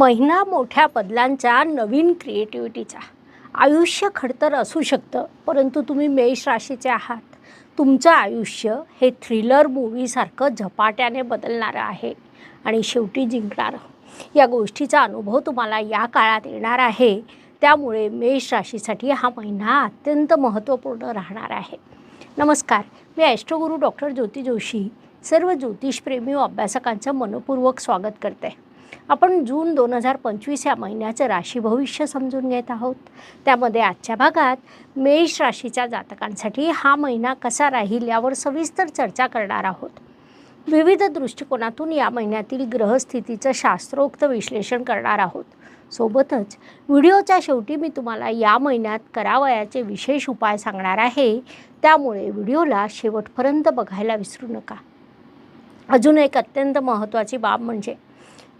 महिना मोठ्या बदलांचा नवीन क्रिएटिव्हिटीचा आयुष्य खडतर असू शकतं परंतु तुम्ही मेष राशीचे आहात. तुमचं आयुष्य हे थ्रिलर मूवीसारखं झपाट्याने बदलणारं आहे. आणि शेवटी जिंकणारं. या गोष्टीचा अनुभव तुम्हाला या काळात येणार आहे. त्यामुळे मेष राशीसाठी हा महिना अत्यंत महत्त्वपूर्ण राहणार आहे. नमस्कार मी ॲस्ट्रोगुरू डॉक्टर ज्योती जोशी. सर्व ज्योतिषप्रेमी व अभ्यासकांचं मनपूर्वक स्वागत करते. आपण जून दोन हजार पंचवीस या महिन्याचं राशी भविष्य समजून घेत आहोत. त्यामध्ये आजच्या भागात मेष राशीच्या जातकांसाठी हा महिना कसा राहील यावर सविस्तर चर्चा करणार आहोत. विविध दृष्टिकोनातून या महिन्यातील ग्रहस्थितीचं शास्त्रोक्त विश्लेषण करणार आहोत. सोबतच व्हिडिओच्या शेवटी मी तुम्हाला या महिन्यात करावयाचे विशेष उपाय सांगणार आहे. त्यामुळे व्हिडिओला शेवटपर्यंत बघायला विसरू नका. अजून एक अत्यंत महत्त्वाची बाब म्हणजे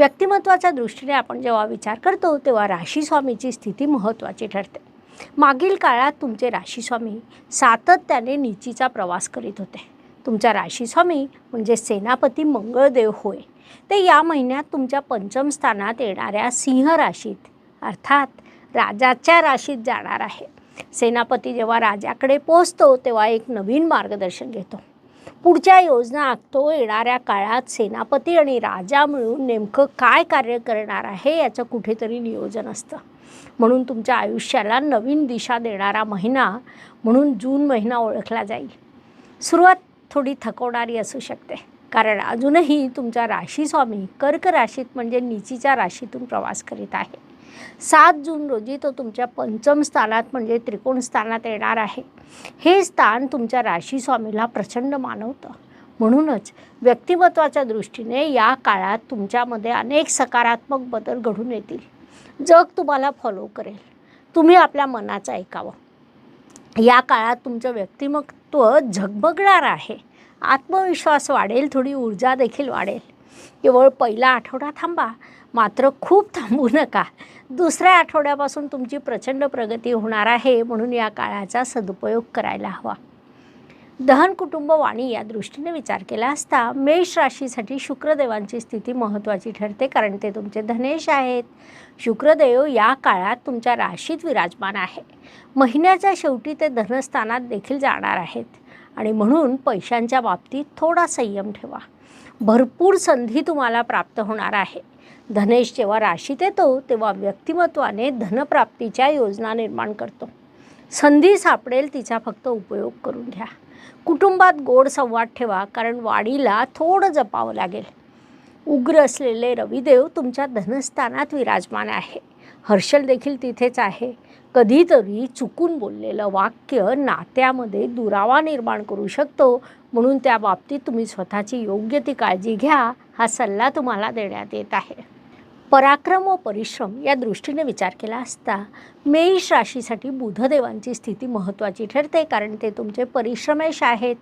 व्यक्तिमत्वाच्या दृष्टीने आपण जेव्हा विचार करतो तेव्हा राशीस्वामीची स्थिती महत्त्वाची ठरते. मागील काळात तुमचे राशीस्वामी सातत्याने नीचीचा प्रवास करीत होते. तुमचा राशीस्वामी म्हणजे सेनापती मंगळदेव होय. ते या महिन्यात तुमच्या पंचम स्थानात येणाऱ्या सिंह राशीत अर्थात राजाच्या राशीत जाणार आहे. सेनापती जेव्हा राजाकडे पोचतो तेव्हा एक नवीन मार्गदर्शन घेतो. पुढच्या योजना आखतो येणाऱ्या काळात सेनापती आणि राजा मिळून नेमकं काय कार्य करणार आहे याचं कुठेतरी नियोजन असतं. म्हणून तुमच्या आयुष्याला नवीन दिशा देणारा महिना म्हणून जून महिना ओळखला जाईल. सुरुवात थोडी थकवणारी असू शकते कारण अजूनही तुमचा राशीस्वामी कर्क राशीत म्हणजे निचीच्या राशीतून प्रवास करीत आहे. सात जून रोजी तो तुमच्या पंचम स्थानात म्हणजे त्रिकोण स्थानात येणार आहे. हे स्थान तुमच्या राशीस्वामीला प्रचंड मानवतं. म्हणूनच व्यक्तिमत्वाच्या दृष्टीने या काळात तुमच्यामध्ये अनेक सकारात्मक बदल घडून येतील. जग तुम्हाला फॉलो करेल. तुम्ही आपल्या मनाचं ऐकावं. या काळात तुमचं व्यक्तिमत्व झगमगणार आहे. आत्मविश्वास वाढेल थोडी ऊर्जा देखील वाढेल. केवळ पहिला आठवडा थांबा. मात्र खूप थांबू नका. दुसऱ्या आठवड्यापासून तुमची प्रचंड प्रगती होणार आहे म्हणून या काळाचा सदुपयोग करायला हवा. दहन कुटुंब वाणी या दृष्टीने विचार केला असता मेष राशीसाठी शुक्रदेवांची स्थिती महत्त्वाची ठरते कारण ते तुमचे धनेश आहेत. शुक्रदेव या काळात तुमच्या राशीत विराजमान आहे. महिन्याच्या शेवटी ते धनस्थानात देखील जाणार आहेत आणि म्हणून पैशांच्या बाबतीत थोडा संयम ठेवा. भरपूर संधी तुम्हाला प्राप्त होणार आहे. धनेश जेव्हा राशीत येतो तेव्हा व्यक्तिमत्वाने धनप्राप्तीच्या योजना निर्माण करतो. संधी सापडेल तिचा फक्त उपयोग करून घ्या. कुटुंबात गोड संवाद ठेवा कारण वाडीला थोडं जपावं लागेल. उग्र असलेले रविदेव तुमच्या धनस्थानात विराजमान आहे. हर्षल देखील तिथेच आहे. कधीतरी चुकून बोललेलं वाक्य नात्यामध्ये दुरावा निर्माण करू शकतो म्हणून त्या बाबतीत तुम्ही स्वतःची योग्य ती काळजी घ्या हा सल्ला तुम्हाला देण्यात येत आहे. पराक्रम व परिश्रम या दृष्टीने विचार केला असता मेष राशीसाठी बुधदेवांची स्थिती महत्त्वाची ठरते कारण ते तुमचे परिश्रमेश आहेत.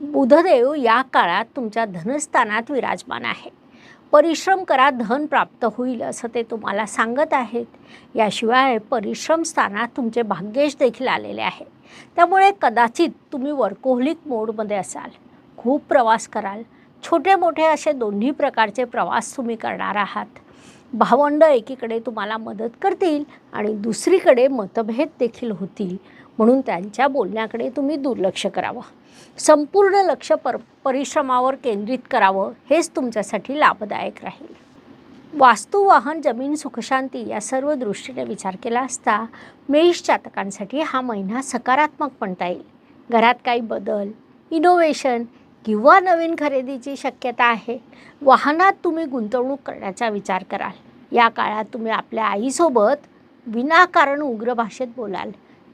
बुधदेव या काळात तुमच्या धनस्थानात विराजमान आहे परिश्रम करा धन प्राप्त होईल असं ते तुम्हाला सांगत आहेत. याशिवाय परिश्रम स्थानात तुमचे भाग्येश देखील आलेले आहे त्यामुळे कदाचित तुम्ही वर्कोहलिक मोडमध्ये असाल. खूप प्रवास कराल. छोटे मोठे असे दोन्ही प्रकारचे प्रवास तुम्ही करणार आहात. भावंड एकीकडे तुम्हाला मदत करतील आणि दुसरीकडे मतभेद देखील होतील. म्हणून त्यांच्या बोलण्याकडे तुम्ही दुर्लक्ष करावं. संपूर्ण लक्ष पर परिश्रमावर केंद्रित करावं हेच तुमच्यासाठी लाभदायक राहील. वास्तू वाहन जमीन सुखशांती या सर्व दृष्टीने विचार केला असता मेष जातकांसाठी हा महिना सकारात्मक म्हणता येईल. घरात काही बदल इनोव्हेशन किंवा नवीन खरेदीची शक्यता आहे वाहनात तुम्ही गुंतवणूक करण्याचा विचार कराल. या काळात तुम्ही आपल्या आईसोबत विनाकारण उग्र भाषेत बोलाल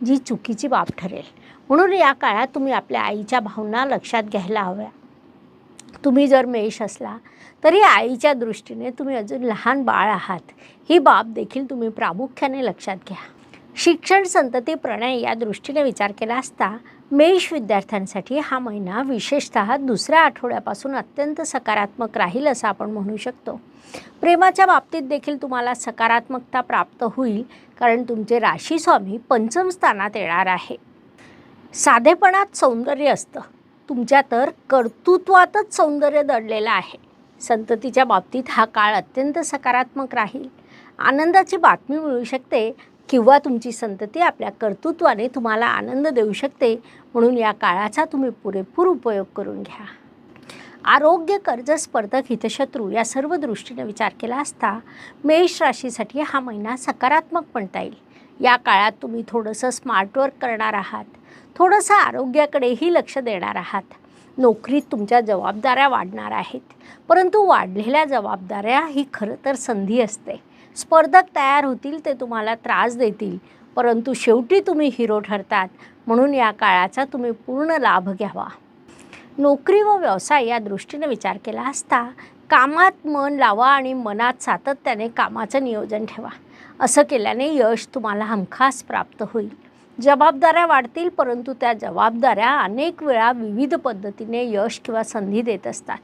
जी चुकीची बाब ठरेल. म्हणून या काळात तुम्ही आपल्या आईच्या भावना लक्षात घ्यायला हव्या. तुम्ही जर मेष असला तरी आईच्या दृष्टीने तुम्ही अजून लहान बाळ आहात. ही बाब देखील तुम्ही प्रामुख्याने लक्षात घ्या. शिक्षण संतती प्रणय या दृष्टीने विचार केला असता मेष विद्यार्थ्यांसाठी हा महिना विशेषतः दुसऱ्या आठवड्यापासून अत्यंत सकारात्मक राहील असं आपण म्हणू शकतो. प्रेमाच्या बाबतीत देखील तुम्हाला सकारात्मकता प्राप्त होईल कारण तुमचे राशी स्वामी पंचम स्थानात येणार आहे. साधेपणात सौंदर्य असतं. तुमच्या तर कर्तृत्वातच सौंदर्य दडलेलं आहे. संततीच्या बाबतीत हा काळ अत्यंत सकारात्मक राहील. आनंदाची बातमी मिळू शकते किंवा तुमची संतती आपल्या कर्तृत्वाने तुम्हाला आनंद देऊ शकते. म्हणून या काळाचा तुम्ही पुरेपूर उपयोग करून घ्या. आरोग्य कर्ज स्पर्धक हितशत्रू या सर्व दृष्टीने विचार केला असता मेष राशीसाठी हा महिना सकारात्मक म्हणता येईल. या काळात तुम्ही थोडंसं स्मार्ट वर्क करणार आहात. थोडंसं आरोग्याकडेही लक्ष देणार आहात. नोकरीत तुमच्या जबाबदाऱ्या वाढणार आहेत. परंतु वाढलेल्या जबाबदाऱ्या ही खरं तर संधी असते. स्पर्धक तयार होतील ते तुम्हाला त्रास देतील. परंतु शेवटी तुम्ही हिरो ठरतात. म्हणून या काळाचा तुम्ही पूर्ण लाभ घ्यावा. नोकरी व व्यवसाय या दृष्टीने विचार केला असता कामात मन लावा आणि मनात सातत्याने कामाचं नियोजन ठेवा. असं केल्याने यश तुम्हाला हमखास प्राप्त होईल. जबाबदाऱ्या वाढतील परंतु त्या जबाबदाऱ्या अनेक वेळा विविध पद्धतीने यश किंवा संधी देत असतात.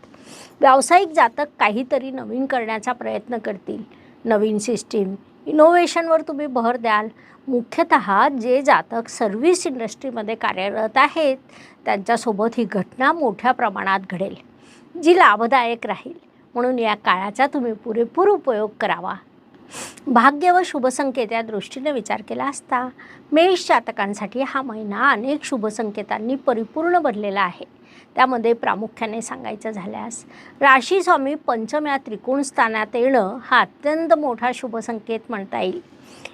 व्यावसायिक जातक काहीतरी नवीन करण्याचा प्रयत्न करतील. नवीन सिस्टीम इनोव्हेशनवर तुम्ही भर द्याल. मुख्यतः जे जातक सर्व्हिस इंडस्ट्रीमध्ये कार्यरत आहेत त्यांच्यासोबत ही घटना मोठ्या प्रमाणात घडेल. जी लाभदायक राहील. म्हणून या काळाचा तुम्ही पुरेपूर उपयोग करावा. भाग्य व शुभसंकेत या दृष्टीने विचार केला असता मेष जातकांसाठी हा महिना अनेक शुभसंकेतांनी परिपूर्ण भरलेला आहे. त्यामध्ये प्रामुख्याने सांगायचं झाल्यास राशी स्वामी पंचम या त्रिकोण स्थानात येणं हा अत्यंत मोठा शुभसंकेत म्हणता येईल.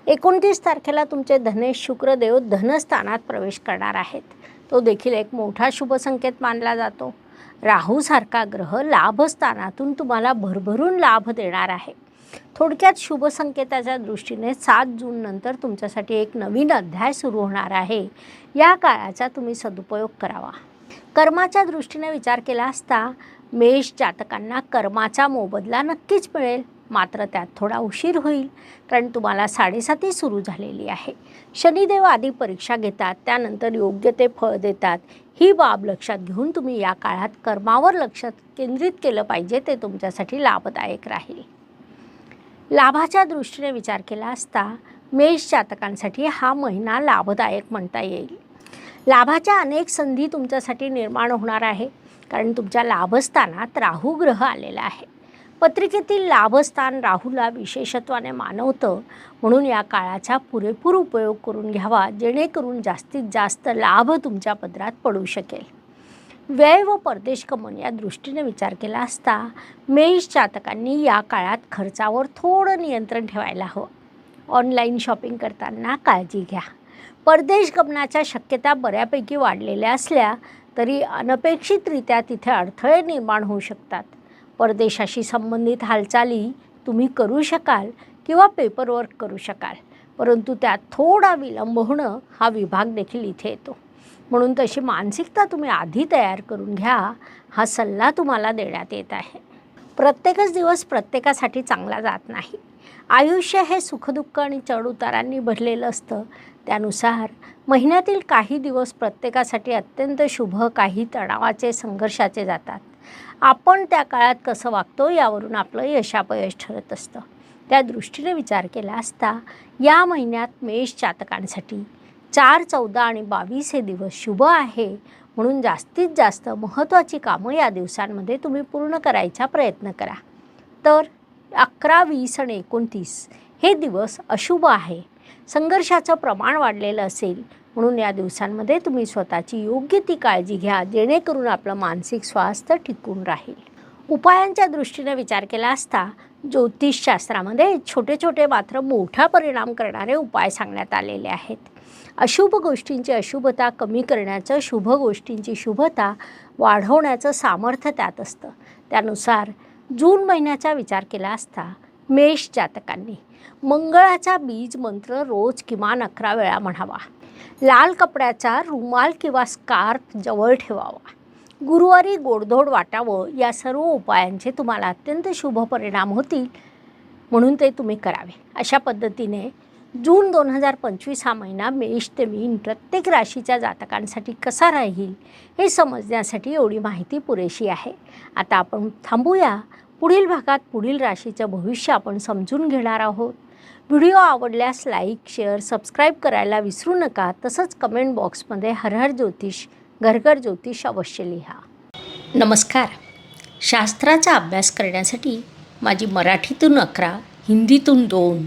एकोणतीस तारखेला तुमचे धनेश शुक्रदेव धनस्थानात प्रवेश करणार आहेत. तो देखील एक मोठा शुभसंकेत मानला जातो. राहूसारखा ग्रह लाभस्थानातून तुम्हाला भरभरून लाभ देणार आहे. थोडक्यात शुभसंकेताच्या दृष्टीने सात जून नंतर तुमच्यासाठी एक नवीन अध्याय सुरू होणार आहे. या काळाचा तुम्ही सदुपयोग करावा. कर्माच्या दृष्टीने विचार केला असता मेष जातकांना कर्माचा मोबदला नक्कीच मिळेल. मात्र त्यात थोडा उशीर होईल कारण तुम्हाला साडेसाती सुरू झालेली आहे. शनिदेव आधी परीक्षा घेतात त्यानंतर योग्य ते फळ देतात. ही बाब लक्षात घेऊन तुम्ही या काळात कर्मावर लक्ष केंद्रित केलं पाहिजे ते तुमच्यासाठी लाभदायक राहील. लाभाच्या दृष्टीने विचार केला असता मेष जातकांसाठी हा महिना लाभदायक म्हणता येईल. लाभाच्या अनेक संधी तुमच्यासाठी निर्माण होणार आहे कारण तुमच्या लाभस्थानात राहू ग्रह आलेला आहे. पत्रिकेतील लाभस्थान राहूला विशेषत्वाने मानवतं म्हणून या काळाचा पुरेपूर उपयोग करून घ्यावा जेणेकरून जास्तीत जास्त लाभ तुमच्या पदरात पडू शकेल. व्यय व परदेश गमन या दृष्टीने विचार केला असता मेष जातकांनी या काळात खर्चावर थोडं नियंत्रण ठेवायला हवं. ऑनलाईन शॉपिंग करताना काळजी घ्या. परदेश गमनाच्या शक्यता बऱ्यापैकी वाढलेल्या असल्या तरी अनपेक्षितरित्या तिथे अडथळे निर्माण होऊ शकतात. परदेशाशी संबंधित हालचाली तुम्ही करू शकाल किंवा पेपरवर्क करू शकाल परंतु त्यात थोडा विलंब होणं हा विभाग देखील इथे येतो. म्हणून तशी मानसिकता तुम्ही आधी तयार करून घ्या. हा सल्ला तुम्हाला देण्यात येत आहे. प्रत्येकच दिवस प्रत्येकासाठी चांगला जात नाही. आयुष्य हे सुखदुःख आणि चढउतारांनी भरलेलं असतं. त्यानुसार महिन्यातील काही दिवस प्रत्येकासाठी अत्यंत शुभ काही तणावाचे संघर्षाचे जातात. आपण त्या काळात कसं वागतो यावरून आपलं यशापयश ठरत असतं. त्या दृष्टीने विचार केला असता या महिन्यात मेष जातकांसाठी चार चौदा आणि बावीस हे दिवस शुभ आहे. म्हणून जास्तीत जास्त महत्त्वाची कामं या दिवसांमध्ये तुम्ही पूर्ण करायचा प्रयत्न करा. तर अकरा वीस आणि एकोणतीस हे दिवस अशुभ आहे. संघर्षाचं प्रमाण वाढलेलं असेल. म्हणून या दिवसांमध्ये तुम्ही स्वतःची योग्य ती काळजी घ्या जेणेकरून आपलं मानसिक स्वास्थ्य टिकून राहील. उपायांच्या दृष्टीने विचार केला असता ज्योतिषशास्त्रामध्ये छोटे छोटे मात्र मोठा परिणाम करणारे उपाय सांगण्यात आलेले आहेत. अशुभ गोष्टींची अशुभता कमी करण्याचं शुभ गोष्टींची शुभता वाढवण्याचं सामर्थ्य त्यात असतं. त्यानुसार जून महिन्याचा विचार केला असता मेष जातकांनी मंगळाचा बीज मंत्र रोज किमान अकरा वेळा म्हणावा. लाल कपड्याचा रुमाल किंवा स्कार्फ जवळ ठेवावा. गुरुवारी गोडधोड वाटावं या सर्व उपायांचे तुम्हाला अत्यंत शुभ परिणाम होतील म्हणून ते तुम्ही करावे. अशा पद्धतीने जून दोन हजार पंचवीस हा महिना मेष ते मीन प्रत्येक राशीच्या जातकांसाठी कसा राहील हे समजण्यासाठी एवढी माहिती पुरेशी आहे. आता आपण थांबूया. पुढील भागात पुढील राशीचं भविष्य आपण समजून घेणार आहोत. व्हिडिओ आवडल्यास लाईक शेअर सबस्क्राईब करायला विसरू नका. तसंच कमेंट बॉक्समध्ये हरहर ज्योतिष घरघर ज्योतिष अवश्य लिहा. नमस्कार. शास्त्राचा अभ्यास करण्यासाठी माझी मराठीतून अकरा हिंदीतून दोन